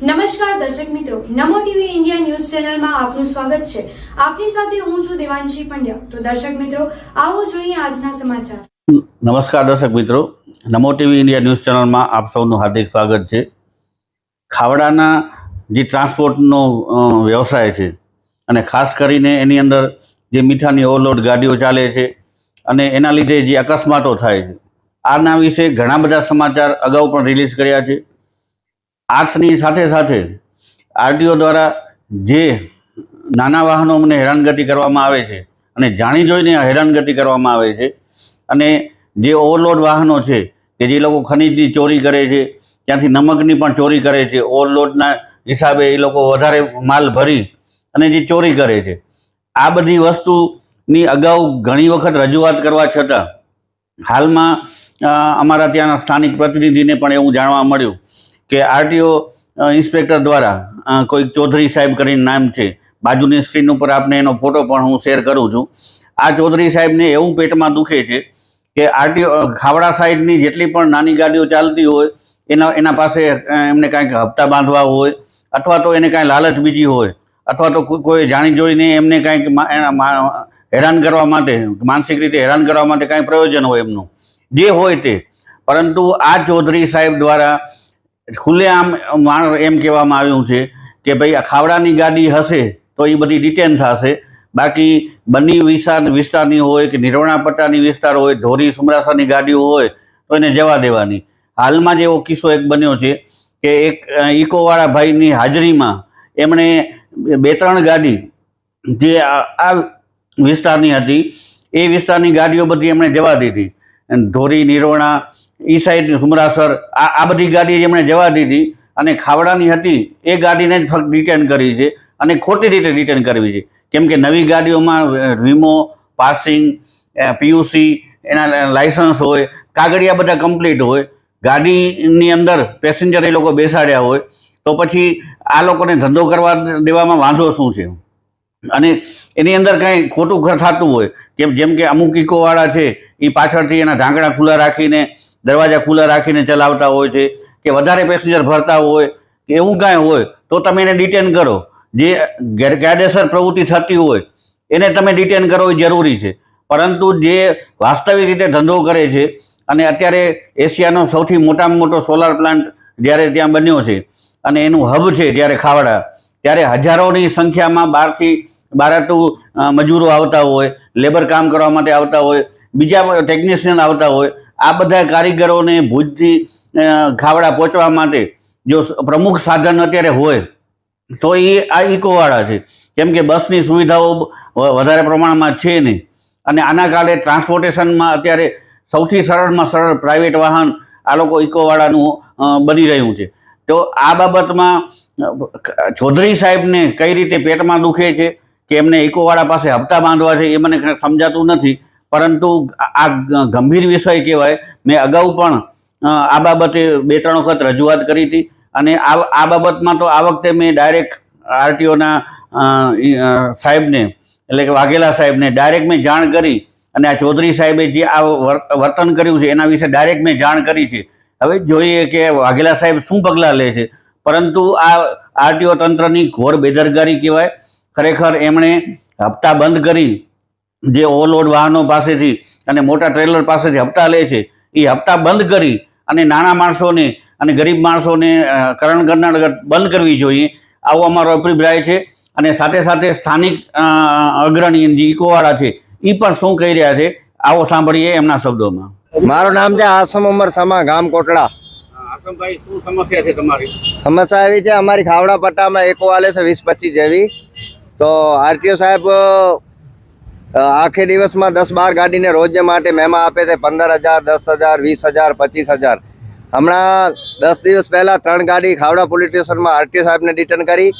નમસ્કાર દર્શક મિત્રો, નમો ટીવી ઇન્ડિયા ન્યૂઝ ચેનલમાં આપનું સ્વાગત છે. આપની સાથે હું છું દેવાંશી પંડ્યા. તો દર્શક મિત્રો, આવો જોઈએ આજના સમાચાર. નમસ્કાર દર્શક મિત્રો, નમો ટીવી ઇન્ડિયા ન્યૂઝ ચેનલમાં આપ સૌનું હાર્દિક સ્વાગત છે. ખાવડાના જે ટ્રાન્સપોર્ટનો વ્યવસાય છે અને ખાસ કરીને એની અંદર જે મીઠાની ઓવરલોડ ગાડીઓ ચાલે છે અને એના લીધે જે અકસ્માતો થાય છે, આના વિશે ઘણા બધા સમાચાર અગાઉ પણ રિલીઝ કર્યા છે. આર્ટ્સની સાથે સાથે આરટીઓ દ્વારા જે નાના વાહનોને હેરાનગતિ કરવામાં આવે છે અને જાણી જોઈને હેરાનગતિ કરવામાં આવે છે અને જે ઓવરલોડ વાહનો છે કે જે લોકો ખનીજની ચોરી કરે છે, ત્યાંથી નમકની પણ ચોરી કરે છે, ઓવરલોડના હિસાબે એ લોકો વધારે માલ ભરી અને જે ચોરી કરે છે. આ બધી વસ્તુની અગાઉ ઘણી વખત રજૂઆત કરવા છતાં હાલમાં અમારા ત્યાંના સ્થાનિક પ્રતિનિધિને પણ એવું જાણવા મળ્યું કે આરટીઓ ઇન્સ્પેક્ટર દ્વારા કોઈક ચૌધરી સાહેબ કરીને નામ છે, બાજુની સ્ક્રીન ઉપર આપને એનો ફોટો પણ હું શેર કરું છું. આ ચૌધરી સાહેબને એવું પેટમાં દુખે છે કે આરટીઓ ખાવડા સાઈડની જેટલી પણ નાની ગાડીઓ ચાલતી હોય, એના એના પાસે એમને કાંઈક હપ્તા બાંધવા હોય, અથવા તો એને કાંઈ લાલચ બીજી હોય, અથવા તો કોઈ- જાણી જોઈને એમને કાંઈક હેરાન કરવા માટે, માનસિક રીતે હેરાન કરવા માટે કાંઈ પ્રયોજન હોય એમનું. જે હોય તે. પરંતુ આ ચૌધરી સાહેબ દ્વારા ખુલ્લેઆમ એમ કહેવામાં આવ્યું છે કે ભાઈ આ ખાવડાની ગાડી હશે તો એ બધી ડિટેન થશે. બાકી બની વિસ્તાર વિસ્તારની હોય કે નિરોણા પટ્ટાની વિસ્તાર હોય, ધોરી સુમરાસાની ગાડીઓ હોય, તો એને જવા દેવાની. હાલમાં જ એવો કિસ્સો એક બન્યો છે કે એક ઇકોવાળા ભાઈની હાજરીમાં એમણે બે ત્રણ ગાડી જે આ વિસ્તારની હતી, એ વિસ્તારની ગાડીઓ બધી એમણે જવા દીધી. ધોરી નિરોણા ઈ સાઈડ સુમરાસર આ આ બધી ગાડી એમણે જવા દીધી અને ખાવડાની હતી, એ ગાડીને જ ફક્ત ડિટેન કરી છે અને ખોટી રીતે ડિટેન કરવી છે. કેમ કે નવી ગાડીઓમાં વીમો પાસિંગ પીયુસી એના લાયસન્સ હોય, કાગળિયા બધા કમ્પ્લીટ હોય, ગાડીની અંદર પેસેન્જર એ લોકો બેસાડ્યા હોય, તો પછી આ લોકોને ધંધો કરવા દેવામાં વાંધો શું છે? અને એની અંદર કાંઈ ખોટું થતું હોય કે જેમ કે અમુક ઇકોવાળા છે એ પાછળથી એના ઢાંકણા ખુલ્લા રાખીને દરવાજા ખુલ્લા રાખીને ચલાવતા હોય છે કે વધારે પેસેન્જર ભરતા હોય કે એવું કાંઈ હોય તો તમે એને ડિટેન કરો. જે ગેરકાયદેસર પ્રવૃત્તિ થતી હોય એને તમે ડિટેન કરો એ જરૂરી છે. પરંતુ જે વાસ્તવિક રીતે ધંધો કરે છે અને અત્યારે એશિયાનો સૌથી મોટામાં મોટો સોલાર પ્લાન્ટ જ્યારે ત્યાં બન્યો છે અને એનું હબ છે જ્યારે ખાવડા ત્યારે હજારોની સંખ્યામાં બહારથી બારાટુ અ, મજૂરો આવતા હોય લેબર કામ કરવા માટે આવતા હોય બીજા ટેકનિશિયન આવતા હોય આ બધા કારીગરોને ભુજથી ખાવડા પહોંચવા માટે જો પ્રમુખ સાધન અત્યારે હોય, તો એ આ ઇકોવાળા છે. કેમ કે બસની સુવિધાઓ વધારે પ્રમાણમાં છે નહીં. અને આના કારણે ટ્રાન્સપોર્ટેશનમાં અત્યારે સૌથી સરળમાં સરળ પ્રાઇવેટ વાહન આ લોકો ઇકોવાળાનું બની રહ્યું છે. તો આ બાબતમાં ચૌધરી સાહેબને કઈ રીતે પેટમાં દુખે છે કે એમને ઇકોવાળા પાસે હપ્તા બાંધવા છે એ મને સમજાતું નથી. પરંતુ આ ગંભીર વિષય કહેવાય. મેં અગાઉ પણ આ બાબતે બે ત્રણ વખત રજૂઆત કરી હતી અને આ આ બાબતમાં તો આ વખતે મેં ડાયરેક્ટ આરટીઓના સાહેબને, એટલે કે વાઘેલા સાહેબને ડાયરેક્ટ મેં જાણ કરી અને આ ચૌધરી સાહેબે જે આ વર્તન કર્યું છે એના વિશે ડાયરેક્ટ મેં જાણ કરી છે. હવે જોઈએ કે વાઘેલા સાહેબ શું પગલાં લે છે. પરંતુ આ આરટીઓ તંત્રની ઘોર બેદરકારી કહેવાય. ખરેખર એમણે હપ્તા બંધ કરી જે ઓવરલોડ વાહનો પાસેથી અને મોટા ટ્રેલર પાસેથી હપ્તા લે છે એ હપ્તા બંધ કરી અને નાના માણસોને અને ગરીબ માણસોને કરણ કરનાર બંધ કરવી જોઈએ. આવો અમારો અભિપ્રાય છે અને સાથે સાથે સ્થાનિક અગ્રણી જે ઇકોવાળા છે એ પણ શું કહી રહ્યા છે? આવો સાંભળીએ એમના શબ્દોમાં. મારું નામ છે આસમ ઉમર સમા ગામ કોટડા. આસમભાઈ શું સમસ્યા છે તમારી? સમસ્યા એવી છે અમારી ખાવડા પટ્ટામાં એકો વાલે છે વીસ પચીસ જેવી. તો આરટીઓ સાહેબ આખે દિવસમાં દસ બાર ગાડીને રોજ માટે મેમા આપે છે પંદર હજાર, દસ હજાર, વીસ હજાર, પચીસ હજાર. હમણાં દસ દિવસ પહેલાં ત્રણ ગાડી ખાવડા પોલીસ સ્ટેશનમાં આરટીઓ સાહેબને રિટર્ન કરી.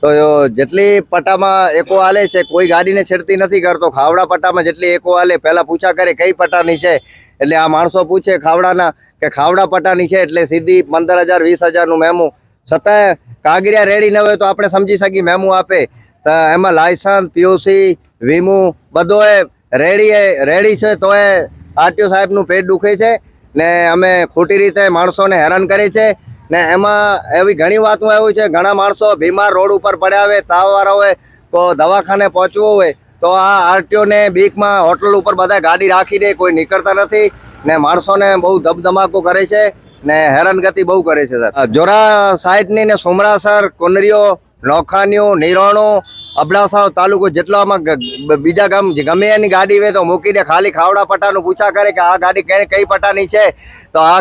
તો જેટલી પટ્ટામાં એકો આલે છે, કોઈ ગાડીને છેડતી નથી કરતો. ખાવડા પટ્ટામાં જેટલી એકો આલે, પહેલાં પૂછા કરે કઈ પટ્ટાની છે. એટલે આ માણસો પૂછે ખાવડાના કે ખાવડા પટ્ટાની છે એટલે સીધી પંદર હજાર, વીસ હજારનું મેમું. છતાંય કાગરિયા રેડી ન હોય તો આપણે સમજી શકીએ મેમું આપે. એમાં લાયસન્સ પીયુસી વીમું બધો એ રેડી રેડી છે તો એ આરટીઓ સાહેબનું પેટ દુખે છે ને અમે ખોટી રીતે માણસોને હેરાન કરે છે ને એમાં એવી ઘણી વાતો એવું છે, ઘણા માણસો બીમાર રોડ ઉપર પડ્યા હોય, તાવવાળા હોય, તો દવાખાને પહોંચવું હોય, તો આ આરટીઓને બીકમાં હોટલ ઉપર બધા ગાડી રાખી દે, કોઈ નીકળતા નથી ને માણસોને બહુ ધબધમાકો કરે છે ને હેરાનગતિ બહુ કરે છે, સર. જોરા સાઈડની ને સોમરાસર કોનરીઓ નોખાનીઓ નિરોણો, અબડાસાવ તાલુકો જેટલો આમાં ગ- બ- બીજા ગામ ગમે એની ગાડી હોય તો મૂકીને ખાલી ખાવડા પટ્ટાનું પૂછા કરે કે આ ગાડી કઈ કઈ પટ્ટાની છે. તો આ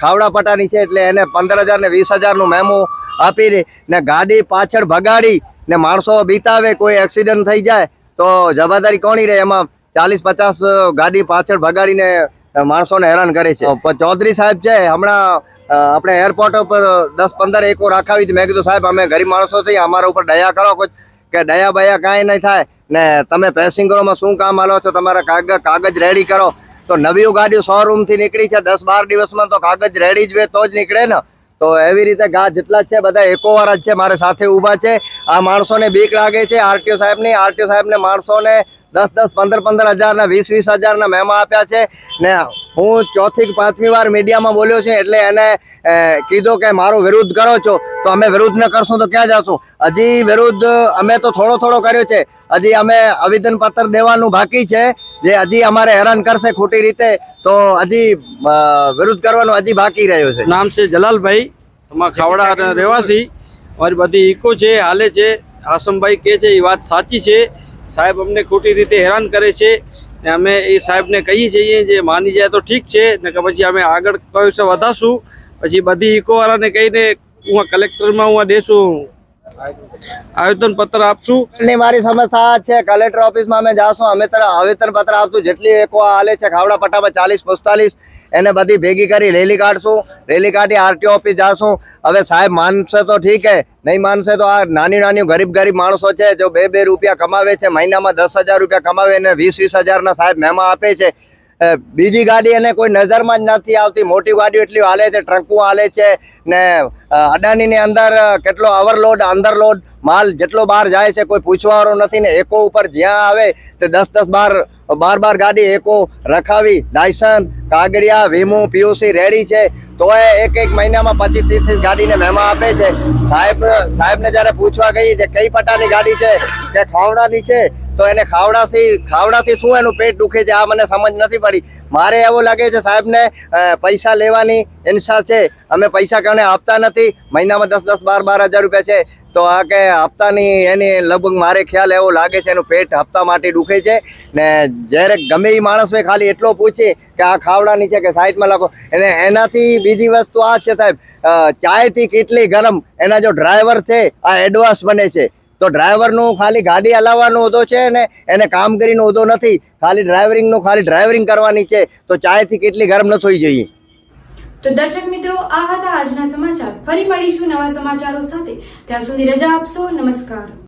ખાવડા પટ્ટાની છે એટલે એને પંદર હજાર ને વીસ હજારનું મેમો આપીને ને ગાડી પાછળ ભગાડી ને માણસો બીતાવે, કોઈ એક્સિડન્ટ થઈ જાય તો જવાબદારી કોની રહે? એમાં ચાલીસ, પચાસ ગાડી પાછળ ભગાડીને માણસોને હેરાન કરે છે. ચૌધરી સાહેબ છે, હમણાં આપણે એરપોર્ટ ઉપર દસ પંદર એકો રાખાવી હતી. મેં કીધું, સાહેબ, અમે ગરીબ માણસો થઈ અમારા ઉપર દયા કરો કોઈ. કે દયા બયા કાંઈ નહીં થાય. ને તમે પેસેન્જરોમાં શું કામ આલો છો? તમારા કાગળ કાગજ રેડી કરો. તો નવી ગાડીઓ શોરૂમથી નીકળી છે. દસ બાર દિવસમાં તો કાગજ રેડી જ હોય, તો જ નીકળે ને. તો એવી રીતે ગા જેટલા જ છે, બધા એકોવાર જ છે, મારે સાથે ઊભા છે. આ માણસોને બીક લાગે છે. આરટીઓ સાહેબની, આરટીઓ સાહેબને માણસોને દસ દસ, પંદર પંદર હજારના, વીસ વીસ હજારના મેમા આપ્યા છે. ને હું ચોથી કે પાંચમી વાર મીડિયામાં બોલ્યો છે, એટલે એને કીધો કે મારો વિરુદ્ધ કરો છો, તો અમે વિરુદ્ધ ન કરશું, તો ક્યાં જશું? હજી વિરુદ્ધ અમે તો થોડો થોડો કર્યો છે. હજી અમે આવેદન પત્ર દેવાનું બાકી છે. જે હજી અમારે હેરાન કરશે ખોટી રીતે, તો હજી વિરુદ્ધ કરવાનું હજી બાકી રહ્યો છે. નામ છે જલાલભાઈ. અમારા ખાવડા રહેવાસી. અમારી બધી ઇકો છે, હાલે છે. આસમભાઈ કહે છે એ વાત સાચી છે. સાહેબ અમને ખોટી રીતે હેરાન કરે છે ને અમે એ સાહેબને કહીએ છીએ જે માની જાય તો ઠીક છે, ને કે પછી અમે આગળ કયું છે વધારશું, પછી બધી ઇકોવાળાને કહીને હું કલેક્ટરમાં હું દેશું આવેદન પત્ર આપશું. ની મારી સમસ્યા છે, કલેક્ટર ઓફિસમાં અમે જાશું, અમે તરફ આવેદન પત્ર આપશું, જેટલી એકો હાલે છે, ખાવડા પટ્ટામાં ચાલીસ, પિસ્તાલીસ એને બધી ભેગી કરી રેલી કાઢશું, રેલી કાઢી આરટીઓ ઓફિસ જાશું. હવે સાહેબ, માનશે તો ઠીક હે, નહીં માનશે તો આ નાની નાની ગરીબ ગરીબ માણસો છે, જો બે બે રૂપિયા કમાવે છે, મહિનામાં દસ હજાર રૂપિયા કમાવે અને વીસ વીસ હજારના સાહેબ મેમા આપે છે. બીજી ગાડી એને કોઈ નજરમાં જ નથી આવતી. મોટી ગાડીઓ એટલી હાલે છે, ટ્રકો હાલે છે ને અડાનીની અંદર કેટલો ઓવરલોડ અંડરલોડ માલ જેટલો બહાર જાય છે, કોઈ પૂછવાવાળો નથી ને એકો ઉપર જ્યાં આવે તે દસ દસ બાર બાર બાર ગાડી એકો રખાવી. લાયસન્સ કાગડિયા વીમો પીયુસી રેડી છે. તો એ એક એક મહિનામાં પચીસ ત્રીસ ગાડીને મહેમા આપે છે. સાહેબ, સાહેબને જ્યારે પૂછવા ગઈ છે કઈ પટ્ટાની ગાડી છે, કે ખાવડાની છે તો એને ખાવડાથી ખાવડાથી શું એનું પેટ દુખે છે? આ મને સમજ નથી પડી. મારે એવું લાગે છે, સાહેબને પૈસા લેવાની ઇન્સા છે. અમે પૈસા કણે આપતા નથી. મહિનામાં દસ દસ, બાર બાર હજાર રૂપિયા છે. તો આ કે હપ્તાની એની લગભગ મારે ખ્યાલ એવો લાગે છે, એનું પેટ હપ્તા માટે દુખે છે. ને જ્યારે ગમે એ માણસ ખાલી એટલો પૂછે કે આ ખાવડાની છે કે સાઈડમાં લખો. એને એનાથી બીજી વસ્તુ આ છે સાહેબ ચાયથી કેટલી ગરમ એના જો ડ્રાઈવર છે, આ એડવાન્સ બને છે. તો ડ્રાઈવરનું ખાલી ગાડી હલાવવાનો હોદો છે ને એને કામગીરીનો હોદો નથી. ખાલી ડ્રાઈવરિંગનું ખાલી ડ્રાઈવરિંગ કરવાની છે. તો ચાયથી કેટલી ગરમ ન થઈ જઈએ. તો દર્શક મિત્રો, આ હતા આજના સમાચાર. ફરી મળીશું નવા સમાચારો સાથે. ત્યાં સુધી રજા આપશો. નમસ્કાર.